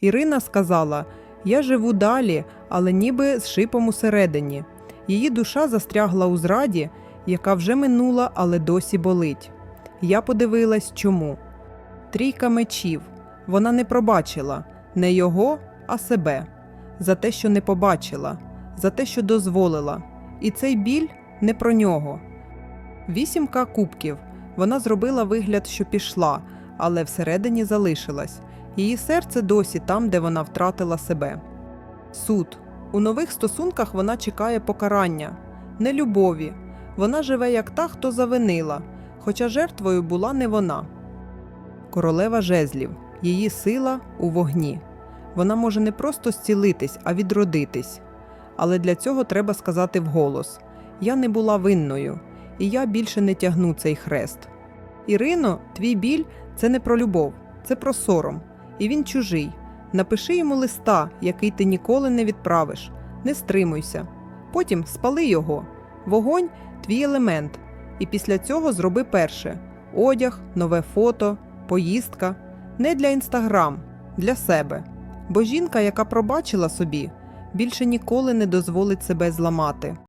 Ірина сказала: Я живу далі, але ніби з шипом усередині. Її душа застрягла у зраді, яка вже минула, але досі болить. Я подивилась, чому. Трійка мечів. Вона не пробачила не його, а себе. За те, що не побачила, за те, що дозволила. І цей біль не про нього. Вісімка кубків. Вона зробила вигляд, що пішла, але всередині залишилась. Її серце досі там, де вона втратила себе. Суд. У нових стосунках вона чекає покарання, не любові. Вона живе як та, хто завинила, хоча жертвою була не вона. Королева жезлів. Її сила у вогні. Вона може не просто зцілитись, а відродитись. Але для цього треба сказати вголос: Я не була винною, і я більше не тягну цей хрест. Ірино, твій біль це не про любов, це про сором, і він чужий. Напиши йому листа, який ти ніколи не відправиш. Не стримуйся. Потім спали його. Вогонь твій елемент. І після цього зроби перше: одяг, нове фото, поїздка. Не для інстаграм, для себе. Бо жінка, яка пробачила собі, більше ніколи не дозволить себе зламати.